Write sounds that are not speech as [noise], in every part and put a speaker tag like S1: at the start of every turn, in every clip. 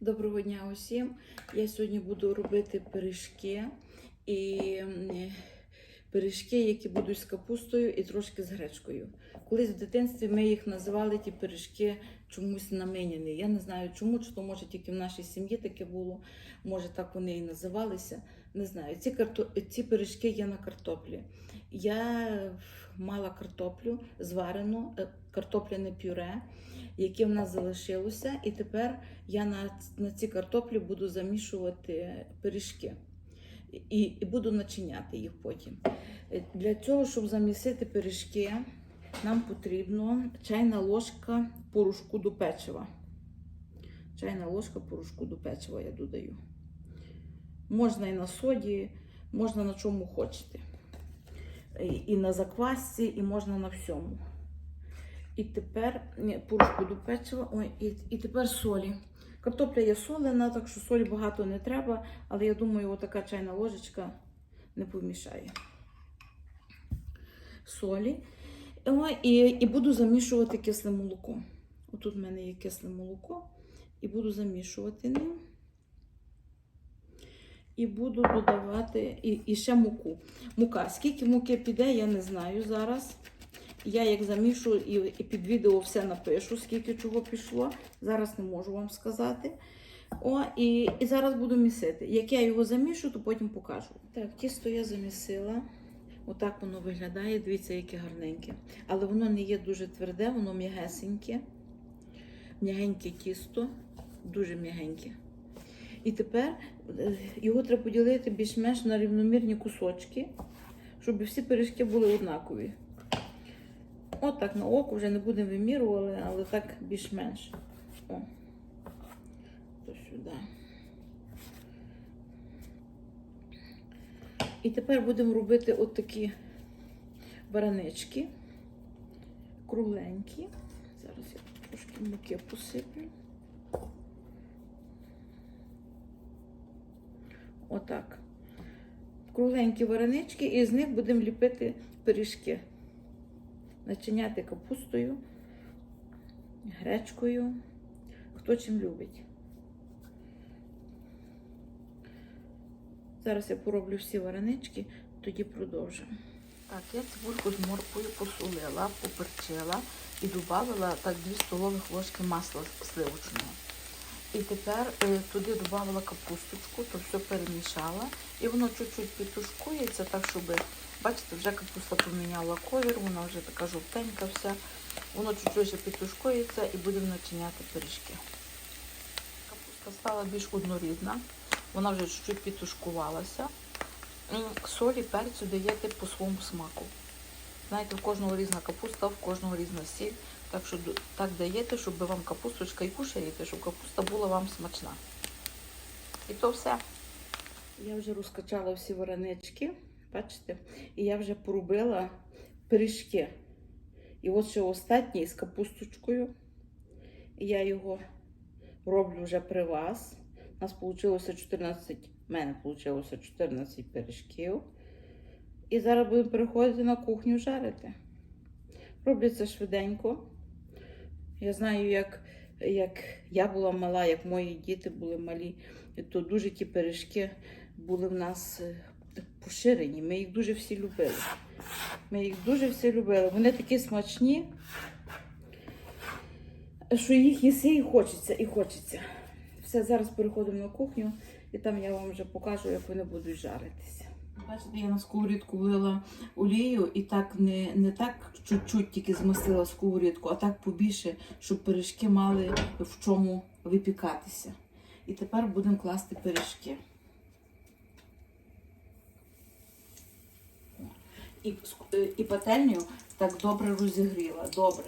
S1: Доброго дня усім. Я сьогодні буду робити пиріжки і пиріжки, які будуть з капустою і трошки з гречкою. Колись в дитинстві ми їх називали ті пиріжки чомусь наминяні. Я не знаю чому, чи то може тільки в нашій сім'ї таке було, може так вони і називалися. Не знаю. Ці, карто... ці пиріжки є на картоплі. Я мала картоплю зварену, е, картопляне пюре, яке в нас залишилося, і тепер я на, на ці картоплі буду замішувати пиріжки і, і буду начиняти їх потім. Е, Для цього, щоб замісити пиріжки, нам потрібно чайна ложка порошку до печива. Чайна ложка порошку до печива я додаю. Можна і на соді, можна на чому хочете. І- І на заквасці, і можна на всьому. І тепер порошку до печива, ой, і, і тепер солі. Картопля є солена, так що солі багато не треба, але я думаю, отака чайна ложечка не помішає. Солі. О, і, і буду замішувати кисле молоко. Отут в мене є кисле молоко, і буду замішувати ним. І буду додавати і, і ще муку. Мука. Скільки муки піде, я не знаю зараз. Я як замішу і, під відео все напишу, скільки чого пішло. Зараз не можу вам сказати. О, і, і зараз буду місити. Як я його замішу, то потім покажу. Так, тісто я замісила. Отак воно виглядає. Дивіться, яке гарненьке. Але воно не є дуже тверде, воно м'ягесеньке. М'ягеньке тісто, дуже м'ягеньке. І тепер е, його треба поділити більш-менш на рівномірні кусочки, щоб всі пиріжки були однакові. От так на око вже не будемо вимірювати, але так більш-менш. О. То сюди. І тепер будемо робити от такі баранички. Кругленькі. Зараз я трошки муки посиплю. Отак. Кругленькі варенички, і з них будемо ліпити пиріжки. Начиняти капустою, гречкою, хто чим любить. Зараз я пороблю всі варенички, тоді продовжимо. Так, я цибульку з моркою посолила, поперчила і додала так 2 столових ложки масла сливочного. І тепер е, туди додала капусточку, то все перемішала. І воно чуть-чуть підтушкується, так щоб, бачите, вже капуста поміняла колір, вона вже така жовтенька вся. Воно чуть-чуть підтушкується і будемо начиняти пиріжки. Капуста стала більш однорідна, вона вже чуть-чуть підтушкувалася. Солі, перцю даєте по своєму смаку. Знаєте, в кожного різна капуста, в кожного різна сіль. Так що так даєте, щоб вам капусточка і кушаєте, щоб капуста була вам смачна. І то все. Я вже розкачала всі варенички, бачите? І я вже порубила пиріжки. І от ще останній з капусточкою. Я його роблю вже при вас. У нас вийшло 14, в мене вийшло 14 пиріжків. І зараз будемо переходити на кухню жарити. Це швиденько. Я знаю, як, як я була мала, як мої діти були малі, то дуже ті пиріжки були в нас поширені. Ми їх дуже всі любили. Ми їх дуже всі любили. Вони такі смачні, що їх їси і хочеться, і хочеться. Все, зараз переходимо на кухню, і там я вам вже покажу, як вони будуть жаритися. Бачите, я на сковорідку влила олію і так не, не так чуть-чуть тільки змастила сковорідку, а так побільше, щоб пиріжки мали в чому випікатися. І тепер будемо класти пиріжки. І, і пательню так добре розігріла. Добре.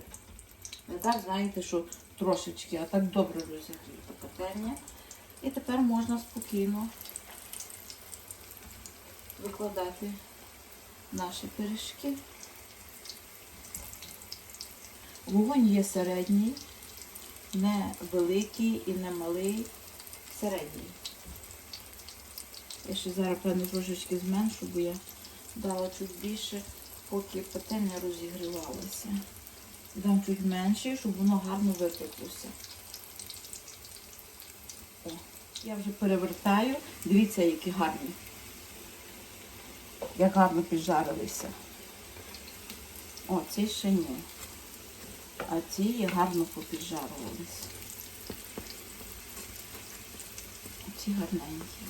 S1: Не так, знаєте, що трошечки, а так добре розігріта пательня. І тепер можна спокійно викладати наші пиріжки. Вогонь є середній, не великий і не малий, середній. Я ще зараз, певно, трошечки зменшу, бо я дала чуть більше, поки пательня розігрівалася. Дам чуть менше, щоб воно гарно випеклося. О. Я вже перевертаю. Дивіться, які гарні. Як гарно піджарилися. О, ці ще ні. А ці гарно попіджарувались. Ці гарненькі.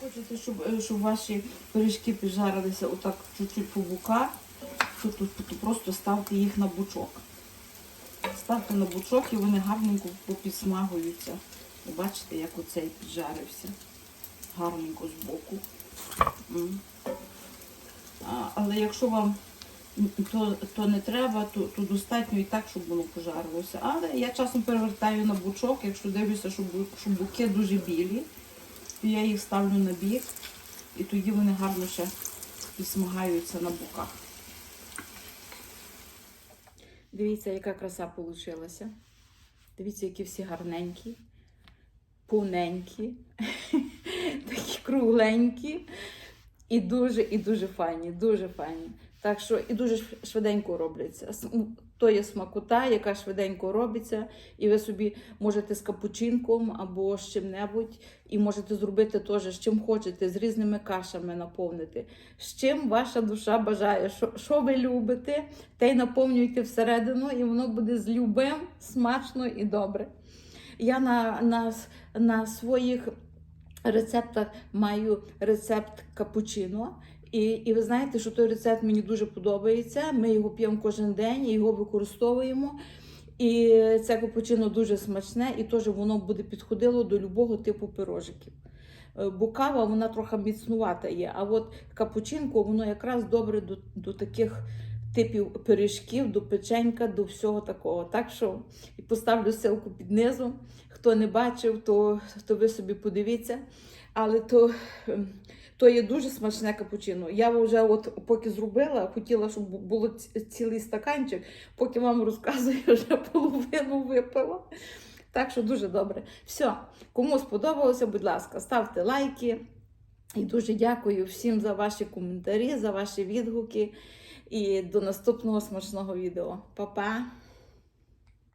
S1: Хочете, щоб, е, щоб ваші пиріжки піджарилися отак чуть-чуть по боках, то, то, то просто ставте їх на бучок. Ставте на бучок і вони гарненько попідсмагуються. Бачите, як оцей піджарився. Гарненько збоку. М. А, але якщо вам то, то не треба, то, то достатньо і так, щоб воно пожарилося. Але я часом перевертаю на бучок, якщо дивлюся, що, що буки дуже білі, то я їх ставлю на бік, і тоді вони гарно ще підсмагаються на боках. Дивіться, яка краса вийшла. Дивіться, які всі гарненькі, повненькі, [laughs] такі кругленькі. І дуже, і дуже файні, дуже файні. Так що і дуже швиденько робляться. То є смакота, яка швиденько робиться, і ви собі можете з капучинком або з чим-небудь, і можете зробити теж з чим хочете, з різними кашами наповнити. З чим ваша душа бажає, що, що ви любите, те й наповнюйте всередину, і воно буде з любим, смачно і добре. Я на, на, на своїх рецептах маю рецепт капучино. І, і ви знаєте, що той рецепт мені дуже подобається. Ми його п'ємо кожен день, його використовуємо. І це капучино дуже смачне, і теж воно буде підходило до любого типу пирожиків. Е, Бо кава вона трохи міцнувата є, а от капучинко воно якраз добре до, до таких типів пиріжків, до печенька, до всього такого. Так що поставлю ссылку під низом. Хто не бачив, то, то ви собі подивіться. Але то, ем, то є дуже смачне капучино. Я вже от поки зробила, хотіла, щоб бу- було цілий стаканчик, поки вам розказую, вже половину випила. Так що дуже добре. Все, кому сподобалося, будь ласка, ставте лайки. І дуже дякую всім за ваші коментарі, за ваші відгуки. І до наступного смачного відео. Па-па!